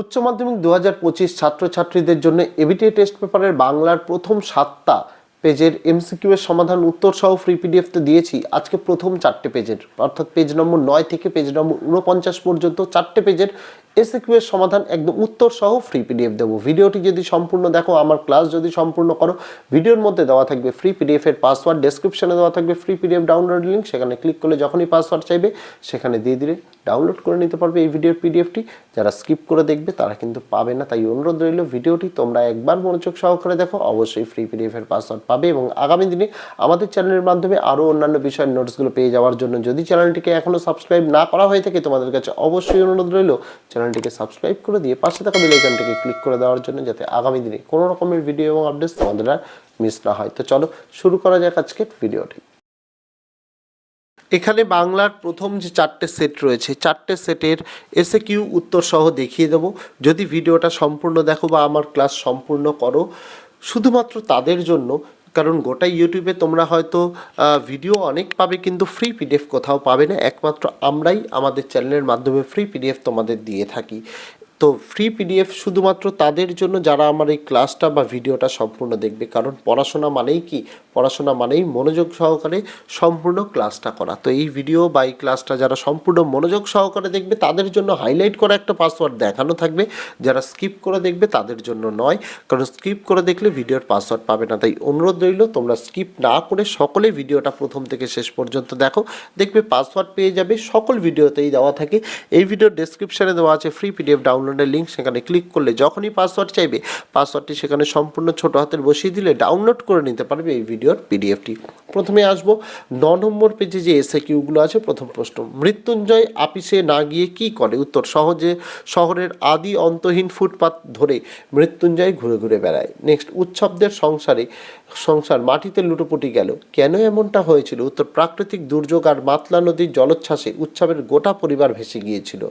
উচ্চ মাধ্যমিক দু হাজার পঁচিশ ছাত্রছাত্রীদের জন্য এবিটি টেস্ট পেপারের বাংলার প্রথম সাতটা পেজের এমসিকিউ এর সমাধান উত্তর সহ ফ্রি পিডিএফ তো দিয়েছি। আজকে প্রথম চারটে পেজের, অর্থাৎ পেজ নম্বর নয় থেকে পেজ নম্বর উনপঞ্চাশ পর্যন্ত চারটে পেজের এসিকিউ এর সমাধান একদম উত্তর সহ ফ্রি পিডিএফ দেবো। ভিডিওটি যদি সম্পূর্ণ দেখো, আমার ক্লাস যদি সম্পূর্ণ করো, ভিডিওর মধ্যে দেওয়া থাকবে ফ্রি পিডিএফ এর পাসওয়ার্ড ডেসক্রিপশনে দেওয়া থাকবে ফ্রি পিডিএফ ডাউনলোড লিঙ্ক সেখানে ক্লিক করলে যখনই পাসওয়ার্ড চাইবে, সেখানে দিয়ে দিলে ডাউনলোড করে নিতে পারবে এই ভিডিওর পিডিএফটি যারা স্কিপ করে দেখবে, তারা কিন্তু পাবে না। তাই অনুরোধ রইল ভিডিওটি তোমরা একবার মনোযোগ সহকারে দেখো, অবশ্যই ফ্রি পিডিএফ এর পাসওয়ার্ড পাবে এবং আগামী দিনে আমাদের চ্যানেলের মাধ্যমে আরও অন্যান্য বিষয়ের নোটসগুলো পেয়ে যাওয়ার জন্য যদি চ্যানেলটিকে এখনও সাবস্ক্রাইব না করা হয়ে থাকে, তোমাদের কাছে অবশ্যই অনুরোধ রইল চ্যানেলটিকে সাবস্ক্রাইব করে দিয়ে পাশে থাকা বেল আইকনটিকে ক্লিক করে দেওয়ার জন্য যাতে আগামী দিনে কোনো রকমের ভিডিও এবং আপডেটস তোমাদের আর মিস না হয়। তো চলো শুরু করা যাক আজকের ভিডিওটি এখানে বাংলার প্রথম যে চারটে সেট রয়েছে, চারটে সেটের এসে কিউ উত্তর সহ দেখিয়ে দেবো। যদি ভিডিওটা সম্পূর্ণ দেখো বা আমার ক্লাস সম্পূর্ণ করো, শুধুমাত্র তাদের জন্য কারণ গোটা ইউটিউবে তোমরা হয়তো ভিডিও অনেক পাবে কিন্তু ফ্রি পিডিএফ কোথাও পাবে না। একমাত্র আমরাই আমাদের চ্যানেলের মাধ্যমে ফ্রি পিডিএফ তোমাদের দিয়ে থাকি। তো ফ্রি পিডিএফ শুধুমাত্র তাদের জন্য যারা আমার এই ক্লাসটা বা ভিডিওটা সম্পূর্ণ দেখবে। কারণ পড়াশোনা মানেই কি? পড়াশোনা মানেই মনোযোগ সহকারে সম্পূর্ণ ক্লাসটা করা। তো এই ভিডিও বা এই ক্লাসটা যারা সম্পূর্ণ মনোযোগ সহকারে দেখবে, তাদের জন্য হাইলাইট করা একটা পাসওয়ার্ড দেখানো থাকবে। যারা স্কিপ করে দেখবে, তাদের জন্য নয়। কারণ স্কিপ করে দেখলে ভিডিওর পাসওয়ার্ড পাবে না। তাই অনুরোধ রইল, তোমরা স্কিপ না করে সকলে ভিডিওটা প্রথম থেকে শেষ পর্যন্ত দেখো। দেখবে পাসওয়ার্ড পেয়ে যাবে, সকল ভিডিওতেই দেওয়া থাকে। এই ভিডিওর ডেসক্রিপশনে দেওয়া আছে ফ্রি পিডিএফ ডাউনলোডের লিঙ্ক সেখানে ক্লিক করলে যখনই পাসওয়ার্ড চাইবে পাসওয়ার্ডটি সেখানে সম্পূর্ণ ছোট হাতের বসিয়ে দিলে ডাউনলোড করে নিতে পারবে এই ভিডিওর পিডিএফটি প্রথমে আসব। ন নম্বর পেজে যে এসএ কিউগুলো আছে, প্রথম প্রশ্ন, মৃত্যুঞ্জয় আপিসে না গিয়ে কি করে? উত্তর, সহজে শহরের আদি অন্তহীন ফুটপাত ধরে মৃত্যুঞ্জয় ঘুরে ঘুরে বেড়ায়। নেক্সট উৎসবদের সংসারে, সংসার মাটিতে লুটোপুটি গেল। কেন এমনটা হয়েছিল? উত্তর, প্রাকৃতিক দুর্যোগ আর মাতলা নদীর জলোচ্ছ্বাসে উৎসবের গোটা পরিবার ভেসে গিয়েছিল।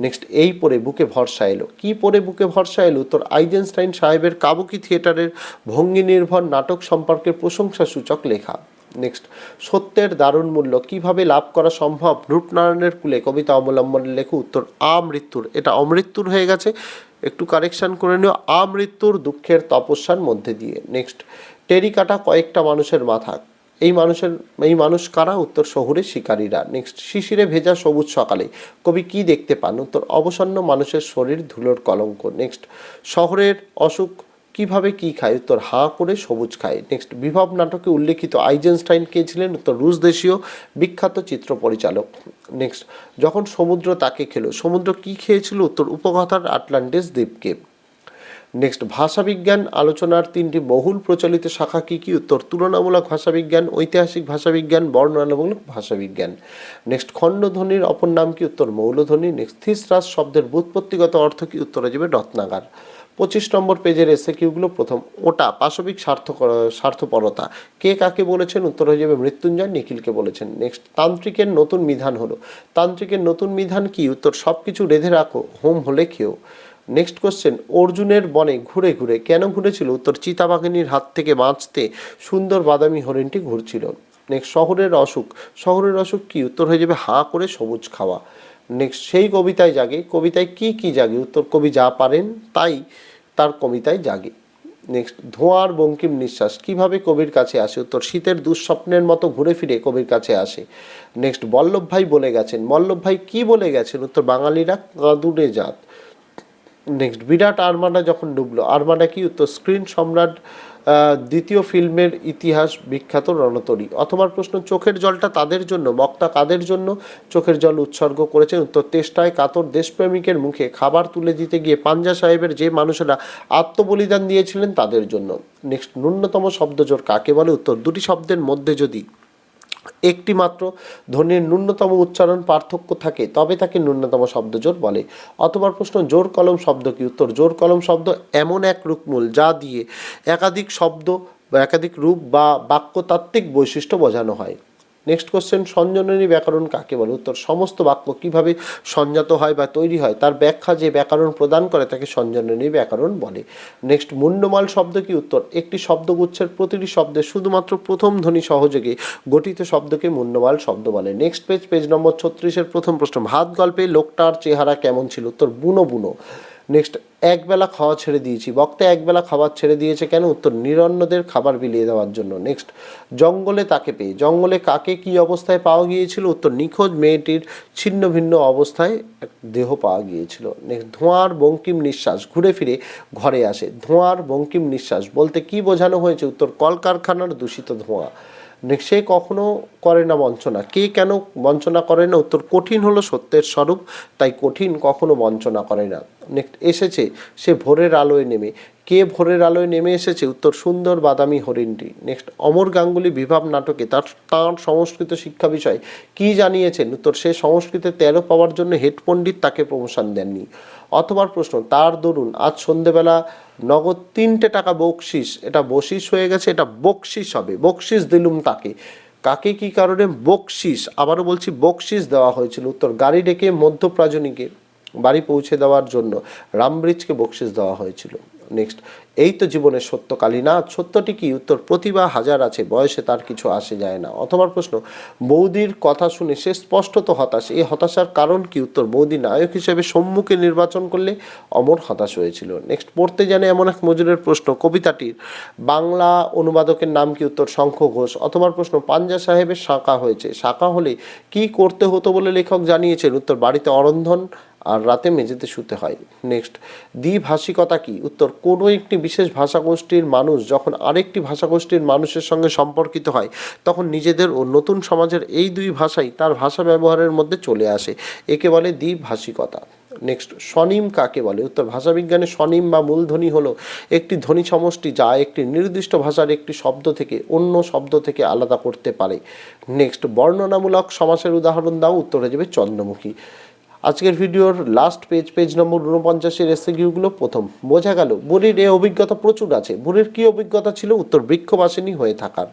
নেক্সট এই পরে বুকে ভরসা এলো। কি পরে বুকে ভরসা এলো? উত্তর, আইজেনস্টাইন সাহেবের কাবুকি থিয়েটারের ভঙ্গি নির্ভর নাটক সম্পর্কে প্রশংসা সূচক লেখা। নেক্সট সত্যের দারুণ মূল্য কীভাবে লাভ করা সম্ভব? রূপনারায়ণের কুলে কবিতা অবলম্বনের লেখু উত্তর আমৃত্যুর এটা অমৃত্যুর হয়ে গেছে। একটু কারেকশন করে নিও। আমৃত্যুর দুঃখের তপস্যার মধ্যে দিয়ে। নেক্সট টেরিকাটা কয়েকটা মানুষের মাথা। এই মানুষের, এই মানুষ কারা? উত্তর, শহুরে শিকারীরা। নেক্সট শিশিরে ভেজা সবুজ সকালে। কবি কি দেখতে পান? উত্তর, অবসন্ন মানুষের শরীর ধুলোর কলঙ্ক। নেক্সট শহরের অসুখ কীভাবে কি খায়? উত্তর, হা করে সবুজ খায়। নেক্সট বিভব নাটকে উল্লেখিত আইজেনস্টাইন কে ছিলেন? উত্তর, রুশ দেশীয় বিখ্যাত চিত্র পরিচালক। নেক্সট যখন সমুদ্র তাকে খেলো, সমুদ্র কি খেয়েছিল? উত্তর উপকথার আটলান্টিস দ্বীপকে। নেক্সট ভাষাবিজ্ঞান আলোচনার তিনটি বহুল প্রচলিত শাখা কী কী? উত্তর, তুলনামূলক ভাষাবিজ্ঞান, ঐতিহাসিক ভাষাবিজ্ঞান, বর্ণনামূলক ভাষাবিজ্ঞান। নেক্সট খণ্ডধ্বনির অপর নাম কি? উত্তর, মৌলধ্বনি। নেক্সট থিসরাস শব্দের বুৎপত্তিগত অর্থ কি? উত্তরে যাবে রত্নাগার। পঁচিশ নম্বর পেজের এসে কিউগুলো প্রথম, ওটা, পাশবিক স্বার্থ স্বার্থপরতা। কে কাকে বলেছেন? উত্তর হয়ে যাবে মৃত্যুঞ্জয়, নিখিলকে বলেছেন। নেক্সট তান্ত্রিকের নতুন বিধান হলো। তান্ত্রিকের নতুন বিধান কি? উত্তর সব কিছু রেঁধে রাখো, হোম হলে খেও। নেক্সট কোশ্চেন অর্জুনের বনে ঘুরে ঘুরে কেন ঘুরেছিল? উত্তর, চিতাবাঘিনীর হাত থেকে বাঁচতে সুন্দর বাদামি হরিণটি ঘুরছিল। নেক্সট শহরের অসুখ। শহরের অসুখ কি? উত্তর হয়ে যাবে, হাঁ করে সবুজ খাওয়া। নেক্সট সেই কবিতায় জাগে। কবিতায় কি কি জাগে? উত্তর, কবি যা পারেন তাই তার কবিতায় জাগে। নেক্সট ধোঁয়ার বঙ্কিম নিঃশ্বাস। কীভাবে কবির কাছে আসে? উত্তর, শীতের দুঃস্বপ্নের মতো ঘুরে ফিরে কবির কাছে আসে। নেক্সট বল্লভ ভাই বলে গেছেন। বল্লভ ভাই কি বলে গেছেন? উত্তর, বাঙালিরা কাঁদুনে জাত। নেক্সট, বিরাট আরমাডা যখন ডুবলো, আরমাডা কি উত্তর, স্ক্রিন সম্রাট দ্বিতীয় ফিল্মের ইতিহাস বিখ্যাত রণতরী। অথবা প্রশ্ন, চোখের জলটা তাদের জন্য, বক্তা কাদের জন্য? চোখের জল উৎসর্গ করেছেন উত্তর, তেষ্টায় কাতর দেশপ্রেমিকের মুখে খাবার তুলে দিতে গিয়ে পাঞ্জা সাহেবের যে মানুষেরা আত্মবলিদান দিয়েছিলেন তাদের জন্য। নেক্সট, ন্যূনতম শব্দজোর কাকে বলে উত্তর, দুটি শব্দের মধ্যে যদি একটি মাত্র ধ্বনির ন্যূনতম উচ্চারণ পার্থক্য থাকে, তবে তাকে ন্যূনতম শব্দ জোর বলে। অথবা প্রশ্ন, জোর কলম শব্দ কি? উত্তর, জোর কলম শব্দ এমন এক রূপমূল যা দিয়ে একাধিক শব্দ বা একাধিক রূপ বা বাক্যতাত্ত্বিক বৈশিষ্ট্য বোঝানো হয়। নেক্সট কোশ্চেন সঞ্জননী ব্যাকরণ কাকে বলে? উত্তর, সমস্ত বাক্য কীভাবে সংজাত হয় বা তৈরি হয়, তার ব্যাখ্যা যে ব্যাকরণ প্রদান করে তাকে সঞ্জননী ব্যাকরণ বলে। নেক্সট মুন্ডমাল শব্দ কি? উত্তর, একটি শব্দগুচ্ছের প্রতিটি শব্দে শুধুমাত্র প্রথম ধ্বনি সহযোগে গঠিত শব্দকে মুন্ডমাল শব্দ বলে। নেক্সট পেজ পেজ নম্বর ছত্রিশের প্রথম প্রশ্ন, ভাত গল্পে লোকটার চেহারা কেমন ছিল? উত্তর, বুনো বুনো। নেক্সট একবেলা খাওয়া ছেড়ে দিয়েছি। বক্তা একবেলা খাবার ছেড়ে দিয়েছে কেন? উত্তর, নিরন্নদের খাবার বিলিয়ে দেওয়ার জন্য। নেক্সট জঙ্গলে তাকে পেয়ে। জঙ্গলে কাকে কি অবস্থায় পাওয়া গিয়েছিল? উত্তর, নিখোঁজ মেয়েটির ছিন্ন ভিন্ন অবস্থায় এক দেহ পাওয়া গিয়েছিল। নেক্সট ধোঁয়ার বঙ্কিম নিঃশ্বাস ঘুরে ফিরে ঘরে আসে। ধোঁয়ার বঙ্কিম নিঃশ্বাস বলতে কি বোঝানো হয়েছে? উত্তর, কলকারখানার দূষিত ধোঁয়া। সে কখনো করে না বঞ্চনা। কে কেন বঞ্চনা করে না? উত্তর, কঠিন হলো সত্যের স্বরূপ, তাই কঠিন কখনো বঞ্চনা করে না। নেক্সট এসেছে, সে ভোরের আলোয় নেমে। কে ভোরের আলোয় নেমে এসেছে? উত্তর, সুন্দর বাদামি হরিণটি। নেক্সট অমর গাঙ্গুলি বিভাব নাটকে তার, তাঁর সংস্কৃত শিক্ষা বিষয়। কি জানিয়েছেন? উত্তর, সে সংস্কৃতে তেরো পাওয়ার জন্য হেড পণ্ডিত তাকে প্রমোশন দেননি। অথবা প্রশ্ন, তার দরুন আজ সন্ধেবেলা নগদ তিনটে টাকা বকশিস, এটা বশিস হয়ে গেছে, এটা বকশিস হবে, বকশিস দিলুম তাকে। কাকে কি কারণে বকশিস? আবারও বলছি, বকশিস দেওয়া হয়েছিল। উত্তর, গাড়ি ডেকে মধ্যপ্রাজনীকে বাড়ি পৌঁছে দেওয়ার জন্য রামব্রিজকে বকশিস দেওয়া হয়েছিল। নেক্সট এই তো জীবনের সত্য কালীনাথ সত্যটি কি? উত্তর, প্রতিভা হাজার আছে, বয়সে তার কিছু আসে যায় না। অথবা প্রশ্ন, বৌদির কথা শুনে সে স্পষ্টত হতাশ, এই হতাশার কারণ কি? উত্তর, বৌদি নায়ক হিসেবে সম্মুখে নির্বাচন করলে অমর হতাশ হয়েছিল। নেক্সট পড়তে জানে এমন এক মজুরের প্রশ্ন, কবিতাটির, বাংলা অনুবাদকের নাম কি? উত্তর, শঙ্খ ঘোষ। অথবা প্রশ্ন, পাঞ্জা সাহেবের শাখা হয়েছে, শাখা হলে কি করতে হতো বলে লেখক জানিয়েছেন? উত্তর, বাড়িতে অরন্ধন আর রাতে মেঝেতে শুতে হয়। নেক্সট দ্বিভাষিকতা কি? উত্তর, কোনো একটি বিশেষ ভাষাগোষ্ঠীর মানুষ যখন আরেকটি ভাষাগোষ্ঠীর মানুষের সঙ্গে সম্পর্কিত হয়, তখন নিজেদের ও নতুন সমাজের এই দুই ভাষাই তার ভাষা ব্যবহারের মধ্যে চলে আসে। একে বলে দ্বিভাষিকতা। নেক্সট স্বনিম কাকে বলে? উত্তর, ভাষাবিজ্ঞানে স্বনিম বা মূলধ্বনি হলো একটি ধ্বনি সমষ্টি যা একটি নির্দিষ্ট ভাষার একটি শব্দ থেকে অন্য শব্দ থেকে আলাদা করতে পারে। নেক্সট বর্ণনামূলক সমাসের উদাহরণ দাও। উত্তর হয়ে যাবে চন্দ্রমুখী। আজকের ভিডিওর লাস্ট পেজ পেজ নম্বর উনপঞ্চাশের এসএকিউগুলো প্রথম। বোঝা গেল বুড়ির এ অভিজ্ঞতা প্রচুর আছে। বুড়ির কি অভিজ্ঞতা ছিল? উত্তর, বৃক্ষবাসিনী হয়ে থাকার।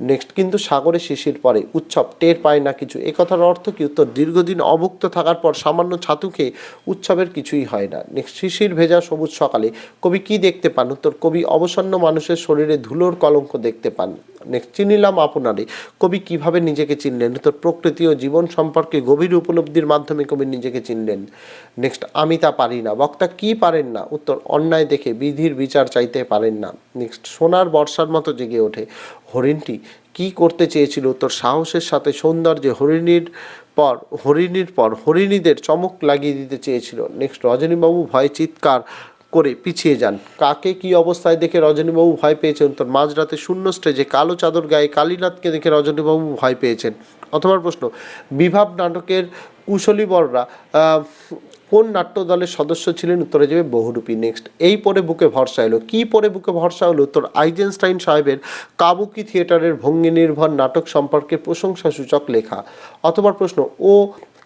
নেক্সট কিন্তু সাগরে শিশির পরে উৎসব, টের পায় না কিছু। এ কথার অর্থ কি? উত্তর, দীর্ঘদিন অভুক্ত থাকার পর সামান্য ছাতু খেয়ে উৎসবের কিছুই হয় না। নেক্সট শিশির ভেজা সবুজ সকালে। কবি কি দেখতে পান? উত্তর, কবি অবসন্ন মানুষের শরীরে ধুলোর কলঙ্ক দেখতে পান। নেক্সট চিনিলাম আপনারে। কবি কীভাবে নিজেকে চিনলেন? উত্তর, প্রকৃতি ও জীবন সম্পর্কে গভীর উপলব্ধির মাধ্যমে কবি নিজেকে চিনলেন। নেক্সট আমি তা পারি না। বক্তা কি পারেন না? উত্তর, অন্যায় দেখে বিধির বিচার চাইতে পারেন না। নেক্সট সোনার বর্ষার মতো জেগে ওঠে। হরিণটি কি করতে চেয়েছিল? উত্তর, সাহসের সাথে সৌন্দর্যে হরিণীর পর হরিণীর পর হরিণীদের চমক লাগিয়ে দিতে চেয়েছিল। নেক্সট রজনীবাবু ভয় চিৎকার করে পিছিয়ে যান। কাকে কি অবস্থায় দেখে রজনীবাবু ভয় পেয়েছেন? তোর মাঝরাতে শূন্য স্টেজে কালো চাদর গায়ে কালীনাথকে দেখে রজনীবাবু ভয় পেয়েছেন। অথবা প্রশ্ন, বিভাব নাটকের কুশলী বররা কোন নাট্য দলের সদস্য ছিলেন? উত্তরে যাবে বহুরূপী। নেক্সট এই পরে বুকে ভরসা এলো। কি পরে বুকে ভরসা হলো? উত্তর, আইজেনস্টাইন সাহেবের কাবুকি থিয়েটারের ভঙ্গি নির্ভর নাটক সম্পর্কে প্রশংসাসূচক লেখা। অথবা প্রশ্ন, ও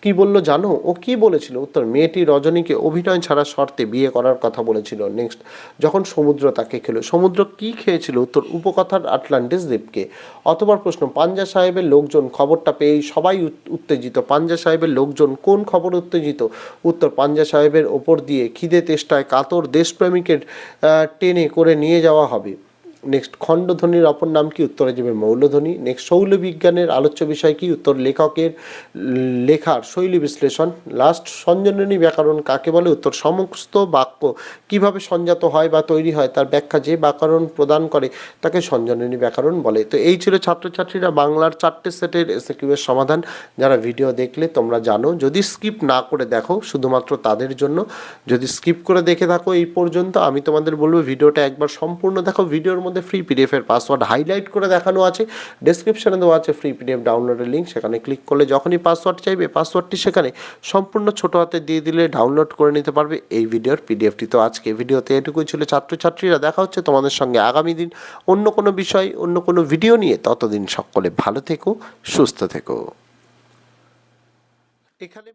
কি বলল জানো? ও কি বলেছিল? উত্তর, মেয়েটি রজনীকে অভিনয় ছাড়া শর্তে বিয়ে করার কথা বলেছিল। নেক্সট যখন সমুদ্র তাকে খেলো, সমুদ্র কি খেয়েছিল? উত্তর, উপকথার আটলান্টিস দ্বীপকে। অথবা প্রশ্ন পাঞ্জা সাহেবের লোকজন খবরটা পেয়েই সবাই উত- উত্তেজিত। পাঞ্জা সাহেবের লোকজন কোন খবর উত্তেজিত? উত্তর পাঞ্জা সাহেবের ওপর দিয়ে খিদে তেষ্টায় কাতর দেশপ্রেমিকের টেনে করে নিয়ে যাওয়া হবে। নেক্সট খণ্ডধ্বনির অপর নাম কি উত্তরে যাবে মৌলধ্বনি নেক্সট শৈল বিজ্ঞানের আলোচ্য বিষয় কি উত্তর লেখকের লেখার শৈলী বিশ্লেষণ লাস্ট সঞ্জননী ব্যাকরণ কাকে বলে উত্তর সমস্ত বাক্য কীভাবে সংজাত হয় বা তৈরি হয় তার ব্যাখ্যা যে ব্যাকরণ প্রদান করে তাকে সঞ্জননী ব্যাকরণ বলে তো এই ছিল ছাত্রছাত্রীরা বাংলার চারটে সেটের এসএকিউ এর সমাধান যারা ভিডিও দেখলে তোমরা জানো যদি স্কিপ না করে দেখো শুধুমাত্র তাদের জন্য যদি স্কিপ করে দেখে থাকো এই পর্যন্ত আমি তোমাদের বলব ভিডিওটা একবার সম্পূর্ণ দেখো ভিডিওর মধ্যে ফ্রি পিডিএফ এর পাসওয়ার্ড হাইলাইট করে দেখানো আছে। ডেসক্রিপশনে দেওয়া আছে ফ্রি পিডিএফ ডাউনলোডের লিঙ্ক সেখানে ক্লিক করলে যখনই পাসওয়ার্ড চাইবে পাসওয়ার্ডটি সেখানে সম্পূর্ণ ছোট হাতে দিয়ে দিলে ডাউনলোড করে নিতে পারবে। এই ভিডিওর পিডিএফটি তো আজকে ভিডিওতে এটুকুই ছিল ছাত্রছাত্রীরা। দেখা হচ্ছে তোমাদের সঙ্গে আগামী দিন অন্য কোনো বিষয়, অন্য কোনো ভিডিও নিয়ে। ততদিন সকলে ভালো থেকো, সুস্থ থেকো। এখানে